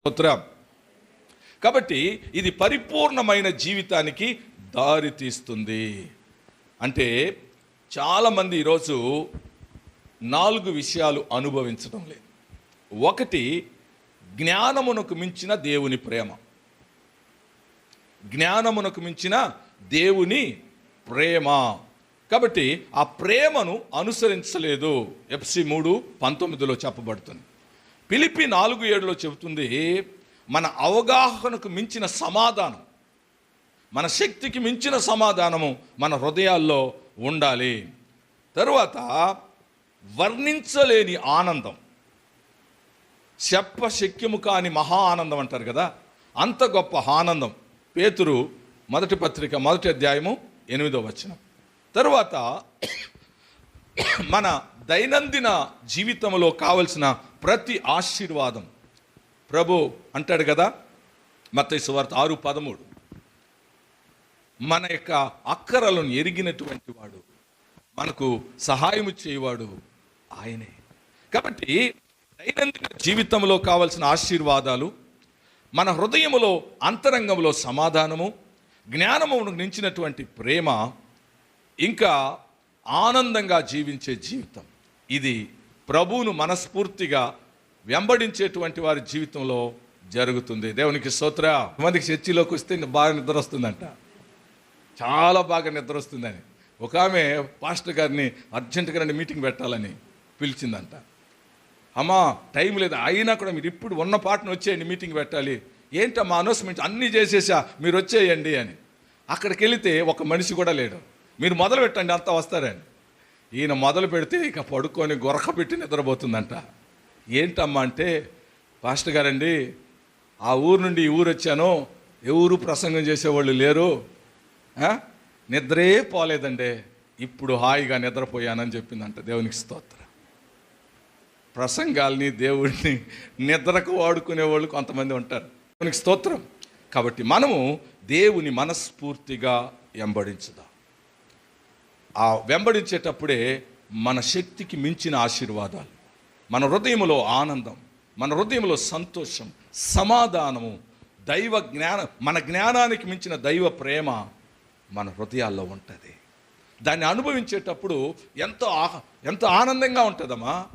స్తోత్రం. కాబట్టి ఇది పరిపూర్ణమైన జీవితానికి దారి తీస్తుంది. అంటే చాలామంది ఈరోజు నాలుగు విషయాలు అనుభవించడం లేదు. ఒకటి జ్ఞానమునకు మించిన దేవుని ప్రేమ. జ్ఞానమునకు మించిన దేవుని ప్రేమ. కాబట్టి ఆ ప్రేమను అనుసరించలేదు. ఎఫ్సి మూడు పంతొమ్మిదిలో చెప్పబడుతుంది. పిలిపి నాలుగు ఏడులో చెబుతుంది మన అవగాహనకు మించిన సమాధానం మన శక్తికి మించిన సమాధానము మన హృదయాల్లో ఉండాలి. తరువాత వర్ణించలేని ఆనందం చెప్ప శక్యము కాని మహా ఆనందం అంటారు కదా అంత గొప్ప ఆనందం. పేతురు మొదటి పత్రిక మొదటి అధ్యాయము ఎనిమిదో వచనం. తరువాత మన దైనందిన జీవితంలో కావలసిన ప్రతి ఆశీర్వాదం. ప్రభు అంటాడు కదా మత్తయి ఆరు పదమూడు. మన యొక్క అక్కరలను ఎరిగినటువంటి వాడు మనకు సహాయము చేయవాడు ఆయనే. కాబట్టి దైనందిన జీవితంలో కావలసిన ఆశీర్వాదాలు మన హృదయములో అంతరంగంలో సమాధానము జ్ఞానము నించినటువంటి ప్రేమ ఇంకా ఆనందంగా జీవించే జీవితం. ఇది ప్రభువును మనస్ఫూర్తిగా వెంబడించేటువంటి వారి జీవితంలో జరుగుతుంది. దేవునికి సోత్ర మందికి చర్చిలోకి వస్తే బాగా నిద్ర వస్తుందంట. చాలా బాగా నిద్ర వస్తుందని. ఒక ఆమె పాస్టర్ గారిని అర్జెంటుగా రండి మీటింగ్ పెట్టాలని పిలిచిందంట. అమ్మా టైం లేదు. అయినా కూడా మీరు ఇప్పుడు ఉన్న పాటను వచ్చేయండి మీటింగ్ పెట్టాలి. ఏంటమ్మా అనౌన్స్మెంట్ అన్నీ చేసేసా మీరు వచ్చేయండి అని. అక్కడికి వెళితే ఒక మనిషి కూడా లేడు. మీరు మొదలు పెట్టండి అంతా వస్తారని. ఈయన మొదలు పెడితే ఇక పడుకొని గొరక పెట్టి నిద్రపోతుందంట. ఏంటమ్మా అంటే పాస్టర్ గారండి ఆ ఊరు నుండి ఈ ఊరు వచ్చాను ఎవరు ప్రసంగం చేసేవాళ్ళు లేరు నిద్రే పోలేదండి. ఇప్పుడు హాయిగా నిద్రపోయానని చెప్పిందంట దేవునికి స్తోత్ర. ప్రసంగాల్ని దేవుడిని నిద్రకు వాడుకునే వాళ్ళు కొంతమంది ఉంటారు. దేవునికి స్తోత్రం. కాబట్టి మనము దేవుని మనస్ఫూర్తిగా వెంబడించుదాం. ఆ వెంబడించేటప్పుడే మన శక్తికి మించిన ఆశీర్వాదాలు. మన హృదయంలో ఆనందం మన హృదయంలో సంతోషం సమాధానము దైవ జ్ఞానం మన జ్ఞానానికి మించిన దైవ ప్రేమ మన హృదయాల్లో ఉంటుంది. దాన్ని అనుభవించేటప్పుడు ఎంతో ఆహ ఎంతో ఆనందంగా ఉంటుందమ్మా.